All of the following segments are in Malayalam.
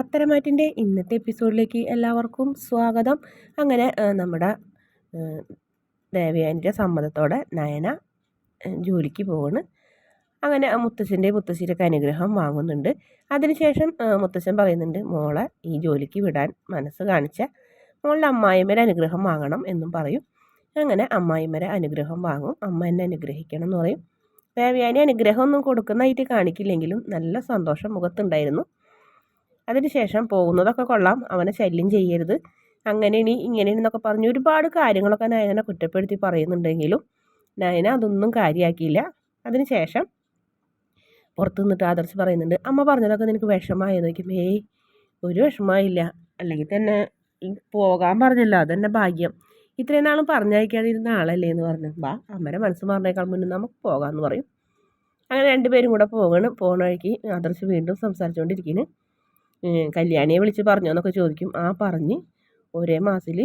പത്തരമാറ്റിന്റെ ഇന്നത്തെ എപ്പിസോഡിലേക്ക് എല്ലാവർക്കും സ്വാഗതം. അങ്ങനെ നമ്മുടെ ദേവയാനിന്റെ സമ്മതത്തോടെ നയന ജോലിക്ക് പോവാണ്. അങ്ങനെ മുത്തശ്ശന്റെ മുത്തശ്ശിയുടെ അനുഗ്രഹം വാങ്ങുന്നുണ്ട്. അതിനുശേഷം മുത്തശ്ശൻ പറയുന്നുണ്ട് മോളെ ഈ ജോലിക്ക് വിടാൻ മനസ്സ് കാണിച്ച മോളുടെ അമ്മായിമ്മയുടെ അനുഗ്രഹം വാങ്ങണം എന്നും പറയും. അങ്ങനെ അമ്മായിമ്മരെ അനുഗ്രഹം വാങ്ങും. അമ്മ എന്നെ അനുഗ്രഹിക്കണം എന്ന് പറയും. ദേവയാനി അനുഗ്രഹമൊന്നും കൊടുക്കുന്നതായിട്ട് കാണിക്കില്ലെങ്കിലും നല്ല സന്തോഷം മുഖത്തുണ്ടായിരുന്നു. അതിനുശേഷം പോകുന്നതൊക്കെ കൊള്ളാം. അവനെ ശല്യം ചെയ്യരുത്. അങ്ങനെ ഇനി ഇങ്ങനെ എന്നൊക്കെ പറഞ്ഞ് ഒരുപാട് കാര്യങ്ങളൊക്കെ നയനെ കുറ്റപ്പെടുത്തി പറയുന്നുണ്ടെങ്കിലും നയന അതൊന്നും കാര്യമാക്കിയില്ല അതിനുശേഷം പുറത്ത് നിന്നിട്ട് ആദർശ് പറയുന്നുണ്ട് അമ്മ പറഞ്ഞതൊക്കെ നിനക്ക് വിഷമായെന്ന് നോക്കും ഏയ് ഒരു വിഷമമായില്ല അല്ലെങ്കിൽ തന്നെ പോകാൻ പറഞ്ഞല്ലോ അതെന്നെ ഭാഗ്യം. ഇത്രയും നാളും പറഞ്ഞയക്കാതിരുന്ന ആളല്ലേ എന്ന് പറഞ്ഞു ബാ അമ്മയുടെ മനസ്സ് മാറിനേക്കാൾ മുന്നേ നമുക്ക് പോകാമെന്ന് പറയും. അങ്ങനെ രണ്ടുപേരും കൂടെ പോകണം പോകണ വഴിക്ക് ആദർശ് വീണ്ടും സംസാരിച്ചുകൊണ്ടിരിക്കുന്നു കല്യാണിയെ വിളിച്ച് പറഞ്ഞോ എന്നൊക്കെ ചോദിക്കും. ആ പറഞ്ഞ് ഒരേ മാസത്തിൽ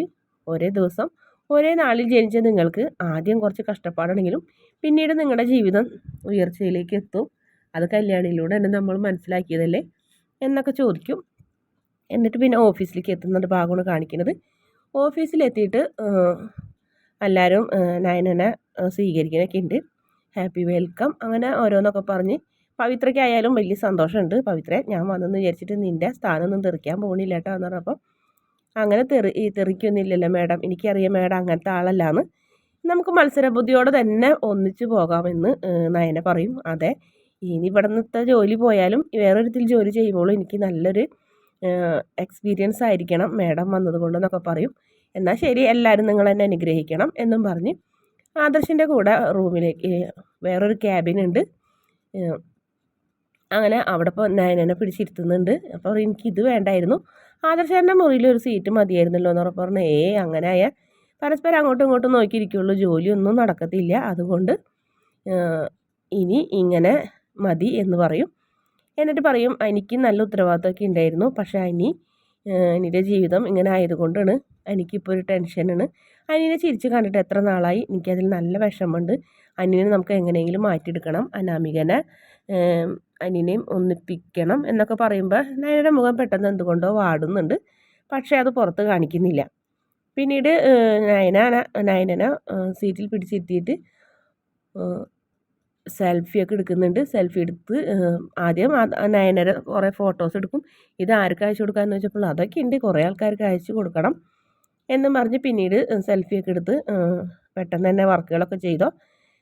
ഒരേ ദിവസം ഒരേ നാളിൽ ജനിച്ച നിങ്ങൾക്ക് ആദ്യം കുറച്ച് കഷ്ടപ്പാടാണെങ്കിലും പിന്നീട് നിങ്ങളുടെ ജീവിതം ഉയർച്ചയിലേക്ക് എത്തും. അത് കല്യാണിയിലൂടെ തന്നെ നമ്മൾ മനസ്സിലാക്കിയതല്ലേ? എന്നൊക്കെ ചോദിക്കും. എന്നിട്ട് പിന്നെ ഓഫീസിലേക്ക് എത്തുന്ന ഭാഗമാണ് കാണിക്കുന്നത്. ഓഫീസിലെത്തിയിട്ട് എല്ലാവരും നയനനെ സ്വീകരിക്കാനൊക്കെ ഉണ്ട്. Happy welcome. അങ്ങനെ ഓരോന്നൊക്കെ പറഞ്ഞ് പവിത്രയ്ക്കായാലും വലിയ സന്തോഷമുണ്ട്. പവിത്ര ഞാൻ വന്നെന്ന് വിചാരിച്ചിട്ട് നിന്റെ സ്ഥാനമൊന്നും തെറിക്കാൻ പോകണില്ല കേട്ടോ എന്ന് പറഞ്ഞപ്പോൾ അങ്ങനെ തെറി തെറിക്കൊന്നുമില്ലല്ലോ മാഡം. എനിക്കറിയാം മാഡം അങ്ങനത്തെ ആളല്ലാന്ന്. നമുക്ക് മത്സരബുദ്ധിയോടെ തന്നെ ഒന്നിച്ചു പോകാമെന്ന് നയന പറയും. അതെ ഇനി ഇവിടെ നിന്നത്തെ ജോലി പോയാലും വേറൊരുത്തിൽ ജോലി ചെയ്യുമ്പോഴും എനിക്ക് നല്ലൊരു എക്സ്പീരിയൻസ് ആയിരിക്കണം മാഡം വന്നതുകൊണ്ടെന്നൊക്കെ പറയും. എന്നാൽ ശരി എല്ലാവരും നിങ്ങൾ എന്നെ അനുഗ്രഹിക്കണം എന്നും പറഞ്ഞ് ആദർശിന്റെ കൂടെ റൂമിലേക്ക് വേറൊരു ക്യാബിൻ ഉണ്ട്. അങ്ങനെ അവിടെ ഇപ്പോൾ നയനെ പിടിച്ചിരുത്തുന്നുണ്ട്. അപ്പോൾ എനിക്ക് ഇത് വേണ്ടായിരുന്നു. ആദർശേന്റെ മുറിയിൽ ഒരു സീറ്റ് മതിയായിരുന്നല്ലോ എന്ന് ഉറപ്പ് പറഞ്ഞു ഏ അങ്ങനെ ആയാൽ പരസ്പരം അങ്ങോട്ടും ഇങ്ങോട്ടും നോക്കിയിരിക്കുള്ളൂ. ജോലിയൊന്നും നടക്കത്തില്ല. അതുകൊണ്ട് ഇനി ഇങ്ങനെ മതി എന്ന് പറയും. എന്നിട്ട് പറയും എനിക്ക് നല്ല ഉത്തരവാദിത്തമൊക്കെ ഉണ്ടായിരുന്നു. പക്ഷേ അനി അനിയുടെ ജീവിതം ഇങ്ങനെ ആയതുകൊണ്ടാണ് എനിക്കിപ്പോൾ ഒരു ടെൻഷനാണ്. അനിനെ ചിരിച്ച് കണ്ടിട്ട് എത്ര നാളായി? എനിക്കതിൽ നല്ല വിഷമമുണ്ട്. അനിനെ നമുക്ക് എങ്ങനെയെങ്കിലും മാറ്റിയെടുക്കണം. അനാമികനെ അനിനെയും ഒന്നിപ്പിക്കണം എന്നൊക്കെ പറയുമ്പോൾ നയനയുടെ മുഖം പെട്ടെന്ന് എന്തുകൊണ്ടോ വാടുന്നുണ്ട്. പക്ഷേ അത് പുറത്ത് കാണിക്കുന്നില്ല. പിന്നീട് നയന നയനനെ സീറ്റിൽ പിടിച്ചിരുത്തിയിട്ട് സെൽഫിയൊക്കെ എടുക്കുന്നുണ്ട്. സെൽഫി എടുത്ത് ആദ്യം നയനര കുറേ ഫോട്ടോസ് എടുക്കും. ഇത് ആർക്ക് അയച്ചു കൊടുക്കാമെന്ന് വെച്ചപ്പോൾ അതൊക്കെ ഉണ്ട് കുറേ ആൾക്കാർക്ക് അയച്ചു കൊടുക്കണം എന്നും പറഞ്ഞ് പിന്നീട് സെൽഫിയൊക്കെ എടുത്ത് പെട്ടെന്ന് തന്നെ വർക്കുകളൊക്കെ ചെയ്തോ.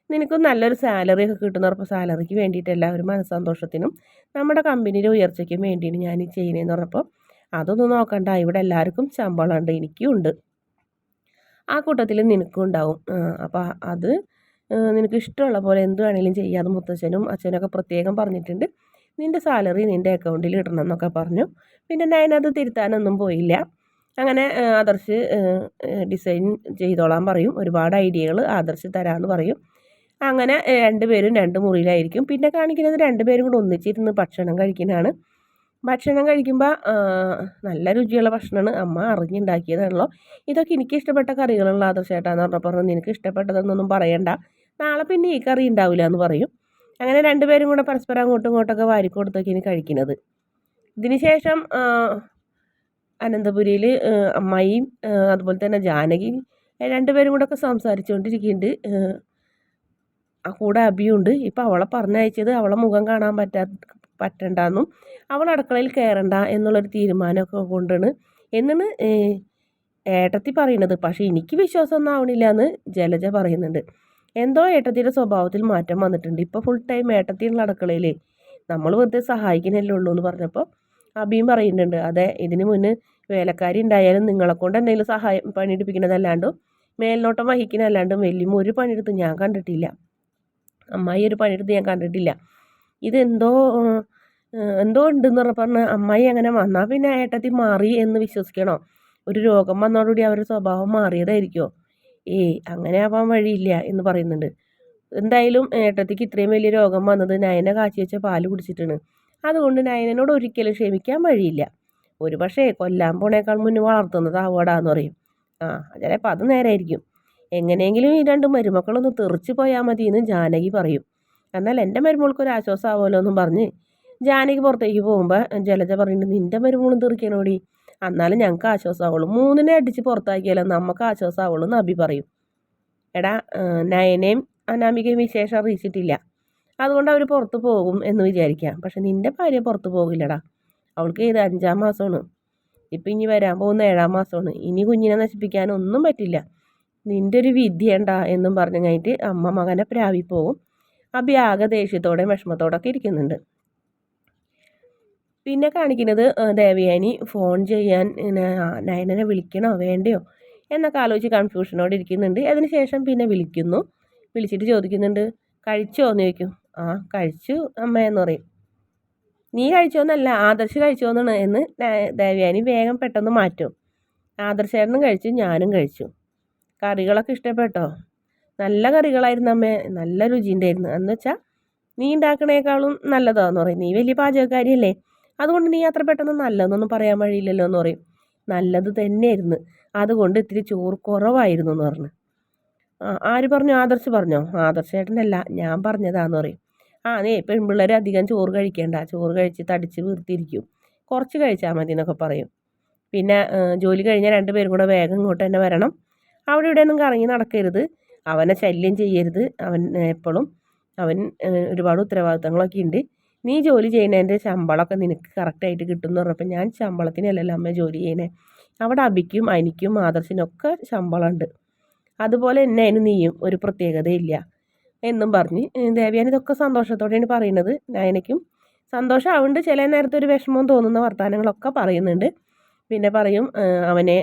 നിനക്കും നല്ലൊരു സാലറി ഒക്കെ കിട്ടുന്ന പറഞ്ഞപ്പോൾ സാലറിക്ക് വേണ്ടിയിട്ട് എല്ലാവരും മനസ്സന്തോഷത്തിനും നമ്മുടെ കമ്പനിയുടെ ഉയർച്ചയ്ക്കും വേണ്ടിയിട്ട് ഞാൻ ഈ ചെയ്യുന്നതെന്ന് പറഞ്ഞപ്പോൾ അതൊന്നും നോക്കണ്ട. ഇവിടെ എല്ലാവർക്കും ശമ്പളമുണ്ട് എനിക്കും ഉണ്ട്. ആ കൂട്ടത്തിൽ നിനക്കും ഉണ്ടാവും. അപ്പോൾ അത് നിനക്ക് ഇഷ്ടമുള്ള പോലെ എന്ത് വേണമെങ്കിലും ചെയ്യാതെ മുത്തച്ഛനും അച്ഛനൊക്കെ പ്രത്യേകം പറഞ്ഞിട്ടുണ്ട്. നിന്റെ സാലറി നിന്റെ അക്കൗണ്ടിൽ ഇടണം എന്നൊക്കെ പറഞ്ഞു. പിന്നെ ഞാനത് തിരുത്താനൊന്നും പോയില്ല. അങ്ങനെ ആദർശ് ഡിസൈൻ ചെയ്തോളാൻ പറയും. ഒരുപാട് ഐഡിയകൾ ആദർശ് തരാമെന്ന് പറയും. അങ്ങനെ രണ്ടുപേരും രണ്ട് മുറിയിലായിരിക്കും. പിന്നെ കാണിക്കുന്നത് രണ്ടുപേരും കൂടെ ഒന്നിച്ചിരുന്ന് ഭക്ഷണം കഴിക്കുന്നതാണ്. ഭക്ഷണം കഴിക്കുമ്പോൾ നല്ല രുചിയുള്ള ഭക്ഷണമാണ്. അമ്മ അറിഞ്ഞുണ്ടാക്കിയതാണല്ലോ. ഇതൊക്കെ എനിക്ക് ഇഷ്ടപ്പെട്ട കറികളുള്ള ആദർശേട്ടാന്ന് പറഞ്ഞപ്പോൾ പറഞ്ഞു നിനക്ക് ഇഷ്ടപ്പെട്ടതെന്നൊന്നും പറയണ്ട. നാളെ പിന്നെ ഈ കറി ഉണ്ടാവില്ല എന്ന് പറയും. അങ്ങനെ രണ്ടുപേരും കൂടെ പരസ്പരം അങ്ങോട്ടും ഇങ്ങോട്ടൊക്കെ വാരിക്കൊടുത്തൊക്കെയാണ് കഴിക്കുന്നത്. ഇതിന് ശേഷം അനന്തപുരിയിൽ അമ്മായിയും അതുപോലെ തന്നെ ജാനകി രണ്ടുപേരും കൂടെ ഒക്കെ സംസാരിച്ചുകൊണ്ടിരിക്കുന്നുണ്ട്. കൂടെ അബിയുണ്ട്. ഇപ്പോൾ അവളെ പറഞ്ഞയച്ചത് അവളെ മുഖം കാണാൻ പറ്റാ പറ്റണ്ടെന്നും അവൾ അടുക്കളയിൽ കയറണ്ട എന്നുള്ളൊരു തീരുമാനമൊക്കെ കൊണ്ടാണ്. എന്നാണ് ഏട്ടത്തി പറയുന്നത് പക്ഷേ എനിക്ക് വിശ്വാസമൊന്നും ആവണില്ല എന്ന് ജലജ പറയുന്നുണ്ട്. എന്തോ ഏട്ടത്തിയുടെ സ്വഭാവത്തിൽ മാറ്റം വന്നിട്ടുണ്ട്. ഇപ്പോൾ ഫുൾ ടൈം ഏട്ടത്തിയുള്ള അടുക്കളയിലേ നമ്മൾ വെറുതെ സഹായിക്കുന്നല്ലേ ഉള്ളൂ എന്ന് പറഞ്ഞപ്പോൾ അബിയും പറയുന്നുണ്ട് അതെ ഇതിന് മുന്നേ വേലക്കാരി ഉണ്ടായാലും നിങ്ങളെ കൊണ്ട് എന്തെങ്കിലും സഹായം പണിയെടുപ്പിക്കുന്നതല്ലാണ്ടും മേൽനോട്ടം വഹിക്കുന്നതല്ലാണ്ടും വലിയ ഒരു പണിയെടുത്ത് ഞാൻ കണ്ടിട്ടില്ല. അമ്മായി ഒരു പണിയെടുത്ത് ഞാൻ കണ്ടിട്ടില്ല. ഇതെന്തോ എന്തോ ഉണ്ടെന്ന് പറഞ്ഞ അമ്മായി അങ്ങനെ വന്നാൽ പിന്നെ ഏട്ടത്തി മാറി എന്ന് വിശ്വസിക്കണോ? ഒരു രോഗം വന്നതോടുകൂടി അവരുടെ സ്വഭാവം മാറിയതായിരിക്കുമോ ഏയ് അങ്ങനെ ആവാൻ വഴിയില്ല എന്ന് പറയുന്നുണ്ട്. എന്തായാലും ഏട്ടത്തിക്ക് ഇത്രയും വലിയ രോഗം വന്നത് നയന കാച്ചി വെച്ച പാൽ കുടിച്ചിട്ടാണ്. അതുകൊണ്ട് നയനോട് ഒരിക്കലും ക്ഷമിക്കാൻ വഴിയില്ല. ഒരു പക്ഷേ കൊല്ലാൻ പോണേക്കാൾ മുന്നേ വളർത്തുന്നത് ആവോടാന്ന് പറയും. ആ ചിലപ്പോൾ അത് നേരായിരിക്കും. എങ്ങനെയെങ്കിലും ഈ രണ്ട് മരുമക്കളൊന്ന് തെറിച്ച് പോയാൽ മതി എന്ന് ജാനകി പറയും. എന്നാൽ എന്റെ മരുമകൾക്ക് ഒരു ആശ്വാസമാവുമല്ലോ എന്നും പറഞ്ഞ് ജാനകി പുറത്തേക്ക് പോകുമ്പോൾ ജലജ പറയുന്നുണ്ട് നിന്റെ മരുമോളും തെറിക്കണോടി? എന്നാലും ഞങ്ങൾക്ക് ആശ്വാസമാവുള്ളൂ. മൂന്നിനെ അടിച്ച് പുറത്താക്കിയാലോ നമുക്ക് ആശ്വാസമാവുള്ളൂ എന്ന് അബി പറയും. എടാ നയനയും അനാമികയും വിശേഷം അറിയിച്ചിട്ടില്ല. അതുകൊണ്ട് അവർ പുറത്ത് പോകും എന്ന് വിചാരിക്കാം. പക്ഷെ നിന്റെ ഭാര്യ പുറത്ത് പോകില്ലടാ. അവൾക്ക് ഏത് അഞ്ചാം മാസമാണ്. ഇപ്പം ഇനി വരാൻ പോകുന്ന ഏഴാം മാസമാണ്. ഇനി കുഞ്ഞിനെ നശിപ്പിക്കാനൊന്നും പറ്റില്ല. നിന്റെ ഒരു വിദ്യണ്ട എന്നും പറഞ്ഞു കഴിഞ്ഞിട്ട് അമ്മ മകനെ പ്രാവിപ്പോവും. അബി ആകെ ദേഷ്യത്തോടെ വിഷമത്തോടൊക്കെ ഇരിക്കുന്നുണ്ട്. പിന്നെ കാണിക്കുന്നത് ദേവയാനി ഫോൺ ചെയ്യാൻ നയനനെ വിളിക്കണോ വേണ്ടയോ എന്നൊക്കെ ആലോചിച്ച് കൺഫ്യൂഷനോടെ ഇരിക്കുന്നുണ്ട്. അതിനുശേഷം പിന്നെ വിളിക്കുന്നു. വിളിച്ചിട്ട് ചോദിക്കുന്നുണ്ട് കഴിച്ചോ? എന്ന് ചോദിക്കും. ആ കഴിച്ചു അമ്മ എന്ന് പറയും. നീ കഴിച്ചോന്നല്ല ആദർശ് കഴിച്ചോന്നാണ് എന്ന് ദേവയാനി വേഗം പെട്ടെന്ന് മാറ്റും. ആദർശേട്ടനും കഴിച്ചു ഞാനും കഴിച്ചു. കറികളൊക്കെ ഇഷ്ടപ്പെട്ടോ? നല്ല കറികളായിരുന്നു അമ്മേ. നല്ല രുചിയുണ്ടായിരുന്നു. എന്ന് വെച്ചാൽ നീ ഉണ്ടാക്കണേക്കാളും നല്ലതാന്ന് പറയും. നീ വലിയ പാചകക്കാരിയല്ലേ. അതുകൊണ്ട് നീ അത്ര പെട്ടെന്ന് നല്ലതെന്നൊന്നും പറയാൻ വഴിയില്ലല്ലോ എന്ന് പറയും. നല്ലത് തന്നെയായിരുന്നു. അതുകൊണ്ട് ഇത്തിരി ചോറ് കുറവായിരുന്നു എന്ന് പറഞ്ഞു. ആര് പറഞ്ഞു? ആദർശ് പറഞ്ഞോ? ആദർശേട്ടനല്ല ഞാൻ പറഞ്ഞതാന്ന് പറയും. ആ നീ പെൺപിള്ളേർ അധികം ചോറ് കഴിക്കേണ്ട. ചോറ് കഴിച്ച് തടിച്ച് വീർത്തിരിക്കും. കുറച്ച് കഴിച്ചാൽ മതി എന്നൊക്കെ പറയും. പിന്നെ ജോലി കഴിഞ്ഞാൽ രണ്ടുപേരും കൂടെ വേഗം ഇങ്ങോട്ട് തന്നെ വരണം. അവിടെ ഇവിടെ ഒന്നും കറങ്ങി നടക്കരുത്. അവനെ ശല്യം ചെയ്യരുത്. അവൻ എപ്പോഴും അവൻ ഒരുപാട് ഉത്തരവാദിത്തങ്ങളൊക്കെ ഉണ്ട്. നീ ജോലി ചെയ്യുന്നതിന്റെ ശമ്പളമൊക്കെ നിനക്ക് കറക്റ്റായിട്ട് കിട്ടും പറഞ്ഞപ്പോൾ ഞാൻ ശമ്പളത്തിനല്ലല്ലോ അമ്മ ജോലി ചെയ്യണേ അവിടെ അബിക്കും അനിക്കും ആദർശിനൊക്കെ ശമ്പളമുണ്ട്. അതുപോലെ തന്നെ അതിന് നീയും ഒരു പ്രത്യേകതയില്ല എന്നും പറഞ്ഞ് ദേവിയാൻ ഇതൊക്കെ സന്തോഷത്തോടെയാണ് പറയുന്നത്. നയനയ്ക്കും സന്തോഷമാവുന്നുണ്ട്. ചില നേരത്തെ ഒരു വിഷമം തോന്നുന്ന വർത്തമാനങ്ങളൊക്കെ പറയുന്നുണ്ട്. പിന്നെ പറയും അവനെ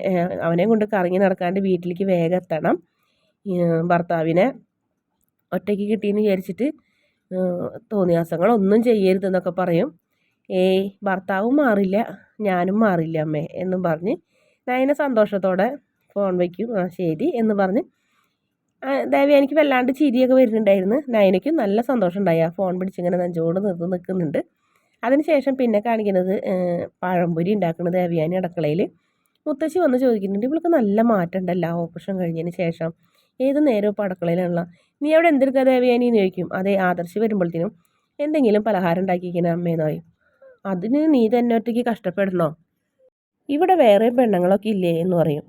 അവനെ കൊണ്ട് കറങ്ങി നടക്കാണ്ട് വീട്ടിലേക്ക് വേഗം എത്തണം. ഭർത്താവിനെ ഒറ്റയ്ക്ക് കിട്ടിയെന്ന് വിചാരിച്ചിട്ട് തോന്നിയാസങ്ങളൊന്നും ചെയ്യരുതെന്നൊക്കെ പറയും. ഏയ് ഭർത്താവും മാറില്ല ഞാനും മാറില്ല അമ്മേ എന്നും പറഞ്ഞ് നയന സന്തോഷത്തോടെ ഫോൺ വയ്ക്കും. ആ ശരി എന്ന് പറഞ്ഞ് ദേവി എനിക്ക് വല്ലാണ്ട് ചിരിയൊക്കെ വരുന്നുണ്ടായിരുന്നു. നയനയ്ക്കും നല്ല സന്തോഷം ഉണ്ടായി ആ ഫോൺ പിടിച്ചിങ്ങനെ നെഞ്ചോട് നിർത്തി നിൽക്കുന്നുണ്ട്. അതിനുശേഷം പിന്നെ കാണിക്കുന്നത് പഴംപൊരി ഉണ്ടാക്കുന്നത് അവിയാനി അടുക്കളയിൽ മുത്തശ്ശി വന്ന് ചോദിക്കുന്നുണ്ട് ഇവൾക്ക് നല്ല മാറ്റം ഉണ്ടല്ലോ ഓപ്പറേഷൻ കഴിഞ്ഞതിന് ശേഷം. ഏത് നേരവും ഇപ്പോൾ അടക്കളയിലാണല്ലോ. നീ അവിടെ എന്തെടുക്കുക ദേവിയാനി എന്ന് ചോദിക്കും. അതേ ആദർശി വരുമ്പോഴത്തേനും എന്തെങ്കിലും പലഹാരം ഉണ്ടാക്കിയിരിക്കുന്ന അമ്മേന്നായി പറയും. അതിന് നീ തന്നെ ഒറ്റയ്ക്ക് കഷ്ടപ്പെടണോ? ഇവിടെ വേറെ പെണ്ണുങ്ങളൊക്കെ ഇല്ലേ? എന്ന് പറയും.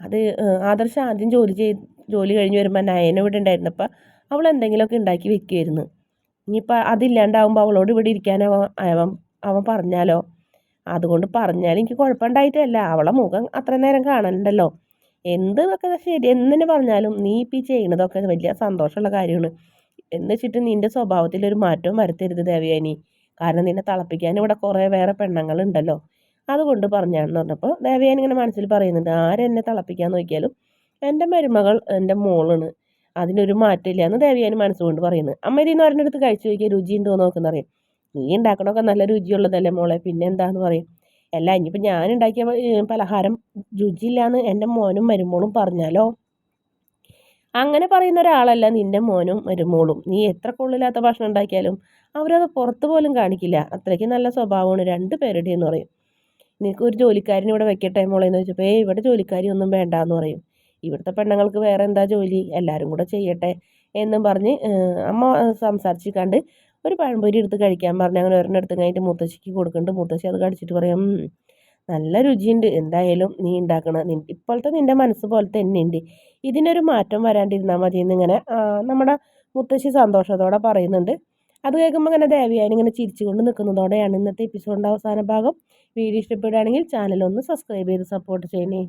അത് ആദർശ് ആദ്യം ജോലി ചെയ്ത് ജോലി കഴിഞ്ഞ് വരുമ്പോൾ നയന ഇവിടെ ഉണ്ടായിരുന്നപ്പോൾ അവൾ എന്തെങ്കിലുമൊക്കെ ഉണ്ടാക്കി വെക്കുമായിരുന്നു ഇനിയിപ്പോൾ അതില്ലാണ്ടാവുമ്പോൾ അവളോട് ഇവിടെ ഇരിക്കാനോ അവൻ അവൻ പറഞ്ഞാലോ? അതുകൊണ്ട് പറഞ്ഞാൽ എനിക്ക് കുഴപ്പമുണ്ടായിട്ടല്ല. അവളെ മുഖം അത്ര നേരം കാണലുണ്ടല്ലോ എന്തൊക്കെ ശരി? എന്തിനു പറഞ്ഞാലും നീ ഇപ്പം ഈ ചെയ്യണതൊക്കെ വലിയ സന്തോഷമുള്ള കാര്യമാണ്. എന്ന് വെച്ചിട്ട് നിന്റെ സ്വഭാവത്തിൽ ഒരു മാറ്റവും വരുത്തരുത് ദേവയാനി കാരണം നിന്നെ തിളപ്പിക്കാൻ ഇവിടെ കുറേ വേറെ പെണ്ണുങ്ങളുണ്ടല്ലോ. അതുകൊണ്ട് പറഞ്ഞാണെന്ന് പറഞ്ഞപ്പോൾ ദേവയാനി ഇങ്ങനെ മനസ്സിൽ പറയുന്നുണ്ട് ആരെന്നെ തിളപ്പിക്കാൻ നോക്കിയാലും എന്റെ മരുമകൾ എന്റെ മോളാണ്. അതിനൊരു മാറ്റമില്ല എന്ന് ദേവിയാനി മനസ്സുകൊണ്ട് പറയുന്നത് അമ്മ ഇതിന്ന് ഒരെണ്ണടുത്ത് കഴിച്ചു നോക്കിയാൽ രുചി ഉണ്ടോ നോക്കുന്ന അറിയാം നീ ഉണ്ടാക്കണമൊക്കെ നല്ല രുചിയുള്ളതല്ലേ മോളെ? പിന്നെ എന്താന്ന് പറയും. അല്ല ഇനിയിപ്പോൾ ഞാൻ ഉണ്ടാക്കിയ പലഹാരം രുചിയില്ലാന്ന് എന്റെ മോനും മരുമോളും പറഞ്ഞാലോ? അങ്ങനെ പറയുന്ന ഒരാളല്ല നിന്റെ മോനും മരുമോളും. നീ എത്ര കൊള്ളില്ലാത്ത ഭക്ഷണം ഉണ്ടാക്കിയാലും അവരത് പുറത്ത് പോലും കാണിക്കില്ല. അത്രയ്ക്ക് നല്ല സ്വഭാവമാണ് രണ്ട് പേരുടെ എന്ന് പറയും. നിനക്ക് ഒരു ജോലിക്കാരനെ ഇവിടെ വെക്കട്ടെ മോളെ എന്ന് വെച്ചപ്പോൾ ഏയ് ഇവിടെ ജോലിക്കാരി ഒന്നും വേണ്ട എന്ന് പറയും. ഇവിടുത്തെ പെണ്ണുങ്ങൾക്ക് വേറെ എന്താ ജോലി? എല്ലാവരും കൂടെ ചെയ്യട്ടെ എന്നും പറഞ്ഞ് അമ്മ സംസാരിച്ചിക്കാണ്ട് ഒരു പഴംപൊരി എടുത്ത് കഴിക്കാൻ പറഞ്ഞ് അങ്ങനെ ഒരെണ്ണം എടുത്ത് കഴിഞ്ഞിട്ട് മുത്തശ്ശിക്ക് കൊടുക്കുന്നുണ്ട്. മുത്തശ്ശി അത് കടിച്ചിട്ട് പറയാം നല്ല രുചിയുണ്ട്. എന്തായാലും നീ ഉണ്ടാക്കണം ഉണ്ടാക്കണ ഇപ്പോഴത്തെ നിന്റെ മനസ്സ് പോലെ തന്നെ ഉണ്ട് ഇതിനൊരു മാറ്റം വരാണ്ടിരുന്നാൽ മതി എന്നിങ്ങനെ നമ്മുടെ മുത്തശ്ശി സന്തോഷത്തോടെ പറയുന്നുണ്ട്. അത് കേൾക്കുമ്പോൾ ഇങ്ങനെ ദേവിയായി ഇങ്ങനെ ചിരിച്ചുകൊണ്ട് നിൽക്കുന്നതോടെയാണ് ഇന്നത്തെ എപ്പിസോഡിന്റെ അവസാന ഭാഗം. വീഡിയോ ഇഷ്ടപ്പെടുകയാണെങ്കിൽ ചാനൽ ഒന്ന് സബ്സ്ക്രൈബ് ചെയ്ത് സപ്പോർട്ട് ചെയ്യണേ.